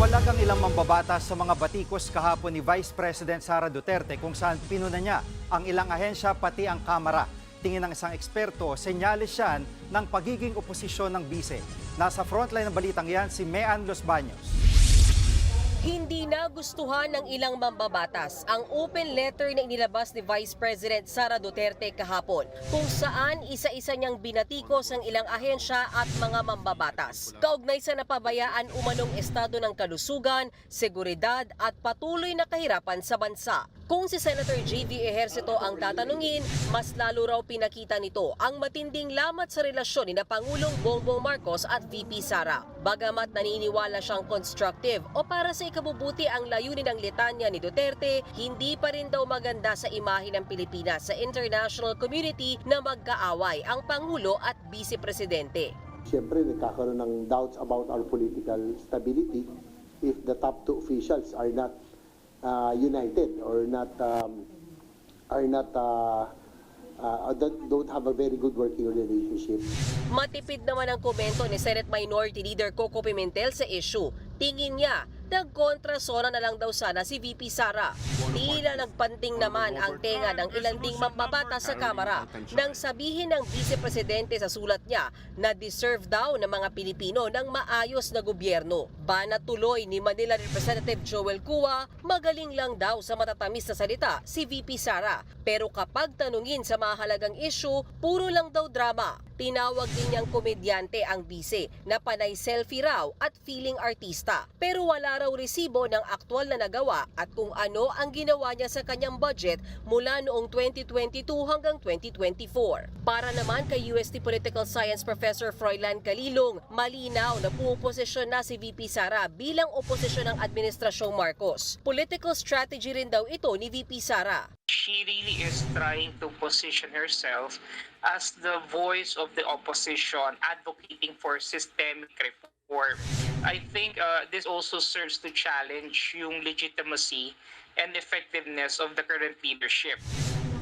Bumalag ang ilang mambabatas sa mga batikos kahapon ni Vice President Sara Duterte kung saan pinuna niya ang ilang ahensya pati ang kamera. Tingin ng isang eksperto, senyales yan ng pagiging oposisyon ng bise. Nasa frontline ng balitang yan si Mean Los Baños. Hindi nagustuhan ng ilang mambabatas ang open letter na inilabas ni Vice President Sara Duterte kahapon kung saan isa-isa niyang binatikos ang ilang ahensya at mga mambabatas. Kaugnay sa napabayaan umanong estado ng kalusugan, seguridad at patuloy na kahirapan sa bansa. Kung si Senator J.V. Ejercito ang tatanungin, mas lalo raw pinakita nito ang matinding lamat sa relasyon ni na Pangulong Bongbong Marcos at VP Sara. Bagamat naniniwala siyang constructive o para sa ikabubuti ang layunin ng litanya ni Duterte, hindi pa rin daw maganda sa imahe ng Pilipinas sa international community na magkaaway ang Pangulo at Vice Presidente. Siyempre, nagkakaroon ng doubts about our political stability if the top two officials are not uh, united or not um, are not uh, uh, don't, don't have a very good working relationship. Matipid naman ang komento ni Senate Minority Leader Coco Pimentel sa issue. Tingin niya, nagkontrasona na lang daw sana si VP Sara. Tila nagpanting naman ang tenga ng ilang ding mambabata sa Kamara nang sabihin ng Vice Presidente sa sulat niya na deserve daw ng mga Pilipino ng maayos na gobyerno. Bana tuloy ni Manila Representative Joel Cua, magaling lang daw sa matatamis na salita si VP Sara. Pero kapag tanungin sa mahalagang issue, puro lang daw drama. Tinawag din niyang komedyante ang bise na panay selfie raw at feeling artista. Pero wala raw resibo ng aktwal na nagawa at kung ano ang ginawa niya sa kanyang budget mula noong 2022 hanggang 2024. Para naman kay UST Political Science Professor Froilan Calilong, malinaw na puposisyon na si VP Sara bilang oposisyon ng Administrasyong Marcos. Political strategy rin daw ito ni VP Sara. she really is trying to position herself as the voice of the opposition advocating for systemic reform. I think uh, this also serves to challenge yung legitimacy and effectiveness of the current leadership.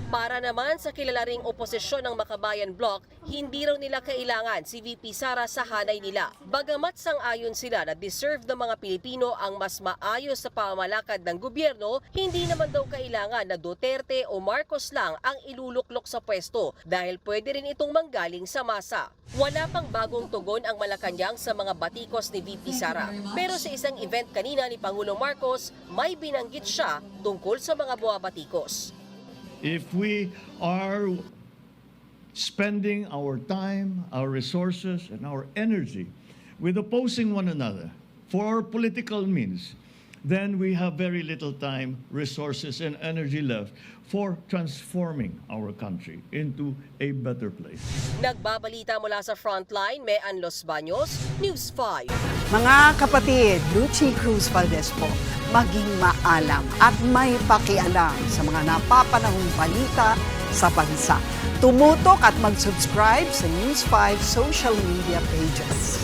Para naman sa kilala ring oposisyon ng Makabayan Bloc, hindi raw nila kailangan si VP Sara sa hanay nila. Bagamat sang-ayon sila na deserve ng mga Pilipino ang mas maayos sa pamamalakad ng gobyerno, hindi naman daw kailangan na Duterte o Marcos lang ang iluluklok sa pwesto dahil pwede rin itong manggaling sa masa. Wala pang bagong tugon ang Malacanang sa mga batikos ni VP Sara. Pero sa isang event kanina ni Pangulong Marcos, may binanggit siya tungkol sa mga buwabatikos. If we are spending our time, our resources, and our energy with opposing one another for our political means, then we have very little time, resources, and energy left for transforming our country into a better place. Nagbabalita mula sa Frontline, Mean Los Baños, News 5. Mga kapatid, Lucy Cruz Valdez po, maging maalam at may pakialam sa mga napapanahong balita sa bansa. Tumutok at mag-subscribe sa News 5 social media pages.